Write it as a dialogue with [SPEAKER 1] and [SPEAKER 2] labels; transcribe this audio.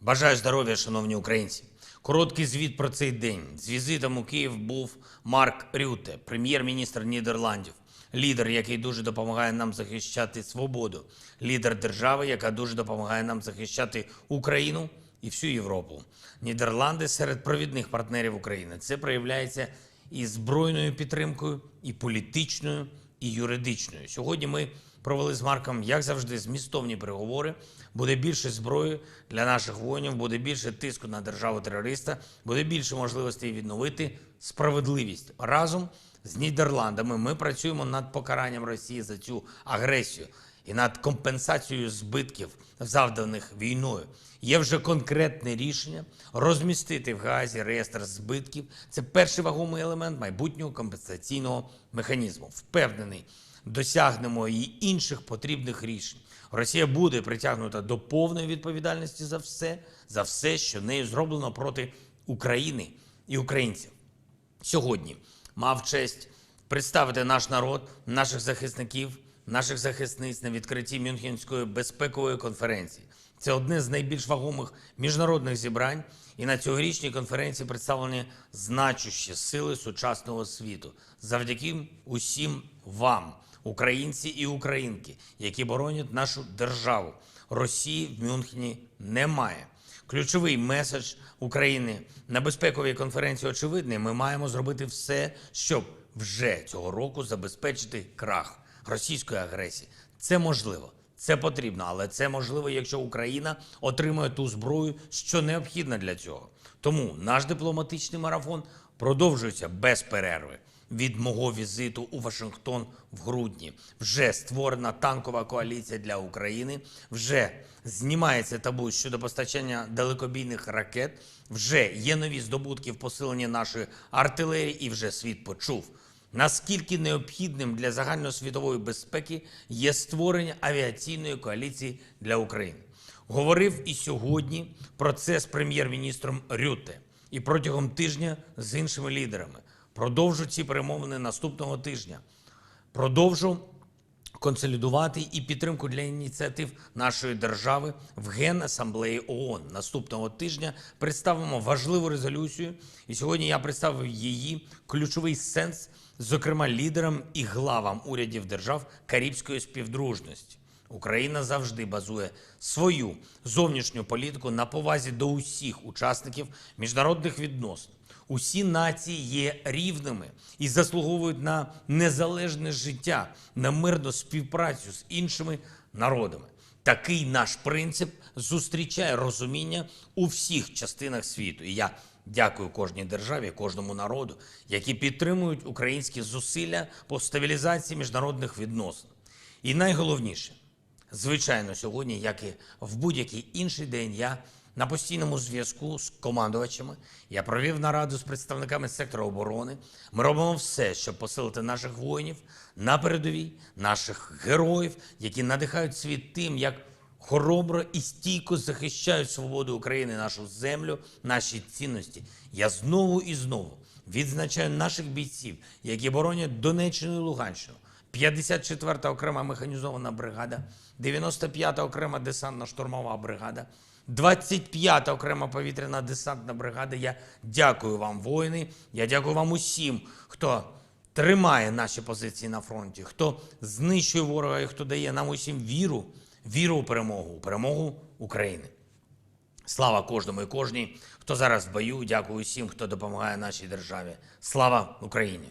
[SPEAKER 1] Бажаю здоров'я, шановні українці. Короткий звіт про цей день. З візитом у Київ був Марк Рюте, прем'єр-міністр Нідерландів, лідер, який дуже допомагає нам захищати свободу, лідер держави, яка дуже допомагає нам захищати Україну і всю Європу. Нідерланди серед провідних партнерів України. Це проявляється і збройною підтримкою, і політичною, і юридичною. Сьогодні ми провели з Марком, як завжди, змістовні переговори. Буде більше зброї для наших воїнів, буде більше тиску на державу терориста, буде більше можливостей відновити справедливість. Разом з Нідерландами ми працюємо над покаранням Росії за цю агресію і над компенсацією збитків, завданих війною. Є вже конкретне рішення розмістити в Гаазі реєстр збитків. Це перший вагомий елемент майбутнього компенсаційного механізму. Впевнений, досягнемо і інших потрібних рішень. Росія буде притягнута до повної відповідальності за все, за все, що нею зроблено проти України і українців. Сьогодні мав честь представити наш народ, наших захисників, наших захисниць на відкритті Мюнхенської безпекової конференції. Це одне з найбільш вагомих міжнародних зібрань, і на цьогорічній конференції представлені значущі сили сучасного світу. Завдяки усім вам, українці і українки, які боронять нашу державу. Росії в Мюнхені немає. Ключовий меседж України на безпековій конференції очевидний. Ми маємо зробити все, щоб вже цього року забезпечити крах російської агресії. Це можливо, це потрібно, але це можливо, якщо Україна отримає ту зброю, що необхідна для цього. Тому наш дипломатичний марафон продовжується без перерви. Від мого візиту у Вашингтон в грудні вже створена танкова коаліція для України. Вже знімається табу щодо постачання далекобійних ракет. Вже є нові здобутки в посиленні нашої артилерії, і вже світ почув. Наскільки необхідним для загальносвітової безпеки є створення авіаційної коаліції для України? Говорив і сьогодні про це з прем'єр-міністром Рюте і протягом тижня з іншими лідерами. Продовжу ці перемовини наступного тижня. Продовжу консолідувати і підтримку для ініціатив нашої держави в Генасамблеї ООН. Наступного тижня представимо важливу резолюцію, і сьогодні я представив її ключовий сенс, зокрема лідерам і главам урядів держав Карибської співдружності. Україна завжди базує свою зовнішню політику на повазі до усіх учасників міжнародних відносин. Усі нації є рівними і заслуговують на незалежне життя, на мирну співпрацю з іншими народами. Такий наш принцип зустрічає розуміння у всіх частинах світу. І я дякую кожній державі, кожному народу, які підтримують українські зусилля по стабілізації міжнародних відносин. І найголовніше, звичайно, сьогодні, як і в будь-який інший день, я на постійному зв'язку з командувачами. Я провів нараду з представниками сектору оборони. Ми робимо все, щоб посилити наших воїнів на передовій, наших героїв, які надихають світ тим, як хоробро і стійко захищають свободу України, нашу землю, наші цінності. Я знову і знову відзначаю наших бійців, які боронять Донеччину і Луганщину. 54-та окрема механізована бригада, 95-та окрема десантно-штурмова бригада, 25-та окрема повітряна десантна бригада. Я дякую вам, воїни. Я дякую вам усім, хто тримає наші позиції на фронті, хто знищує ворога і хто дає нам усім віру, віру у перемогу, у перемогу України. Слава кожному і кожній, хто зараз в бою. Дякую усім, хто допомагає нашій державі. Слава Україні!